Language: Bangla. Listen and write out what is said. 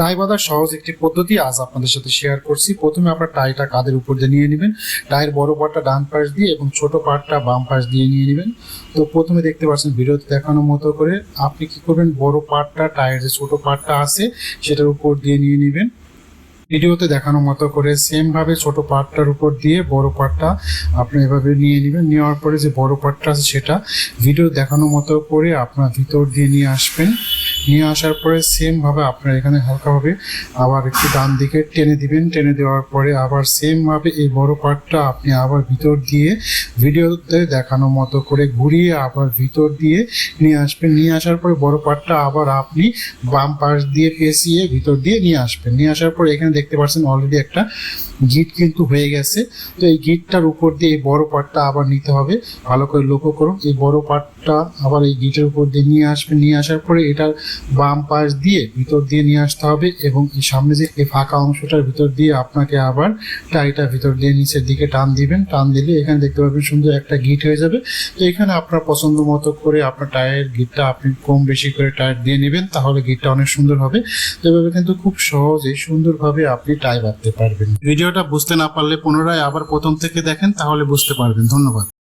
টাই বাঁধার সহজ একটি পদ্ধতি আজ আপনাদের সাথে শেয়ার করছি। প্রথমে আপনার টাইটা কাদের উপর দিয়ে নিয়ে নেবেন। টাইয়ের বড় পার্টটা ডান পাশ দিয়ে এবং ছোট পার্টটা বাম পাশ দিয়ে নিয়ে নেবেন। তো প্রথমে দেখতে পাচ্ছেন ভিডিওতে দেখানোর মতো করে আপনি কি করবেন? বড় পার্টটা টাইয়ের যে ছোট পার্টটা আছে, সেটার উপর দিয়ে নিয়ে নেবেন। ভিডিওতে দেখানো মতো করে সেম ভাবে ছোট পার্টটার উপর দিয়ে বড় পার্টটা আপনি এভাবে নিয়ে নেবেন। নেওয়ার পরে যে বড় পার্টটা আছে সেটা ভিডিও দেখানো মতো করে আপনার ভিতর দিয়ে নিয়ে আসবেন। নিয়ে আসার পরে সেম ভাবে আপনার এখানে হালকাভাবে আবার একটু ডান দিকে টেনে দিবেন। টেনে দেওয়ার পরে আবার সেম ভাবে এই বড় পার্টটা আপনি আবার ভিতর দিয়ে ভিডিওতে দেখানো মতো করে ঘুরিয়ে আবার ভিতর দিয়ে নিয়ে আসবেন। নিয়ে আসার পরে বড় পার্টটা আবার আপনি বাম পাশ দিয়ে পেঁচিয়ে ভিতর দিয়ে নিয়ে আসবেন। নিয়ে আসার পর এখানে দেখতে পাচ্ছেন অলরেডি একটা গিট কিন্তু হয়ে গেছে। তো এই গিটটার উপর দিয়ে এই বড় পার্টটা আবার নিতে হবে। ভালো করে লক্ষ্য করুন, এই বড় পার্টটা আবার এই গিটের উপর দিয়ে নিয়ে আসবেন। নিয়ে আসার পরে এটার বাম পাশ দিয়ে ভিতর দিয়ে নিয়ে আসতে হবে এবং এই সামনে যে এই ফাঁকা অংশটার ভিতর দিয়ে আপনাকে আবার টাইটা ভিতর দিয়ে নিচের দিকে টান দিবেন। টান দিলে এখানে দেখতে পাবেন সুন্দর একটা গিট হয়ে যাবে। তো এখানে আপনার পছন্দ মতো করে আপনার টায়ারের গিটটা আপনি কম বেশি করে টায়ার দিয়ে নেবেন, তাহলে গিটটা অনেক সুন্দর হবে। এভাবে কিন্তু খুব সহজে সুন্দরভাবে আপনি টাই বাঁধতে পারবেন। ভিডিওটা বুঝতে না পারলে পুনরায় আবার প্রথম থেকে দেখেন, তাহলে বুঝতে পারবেন। ধন্যবাদ।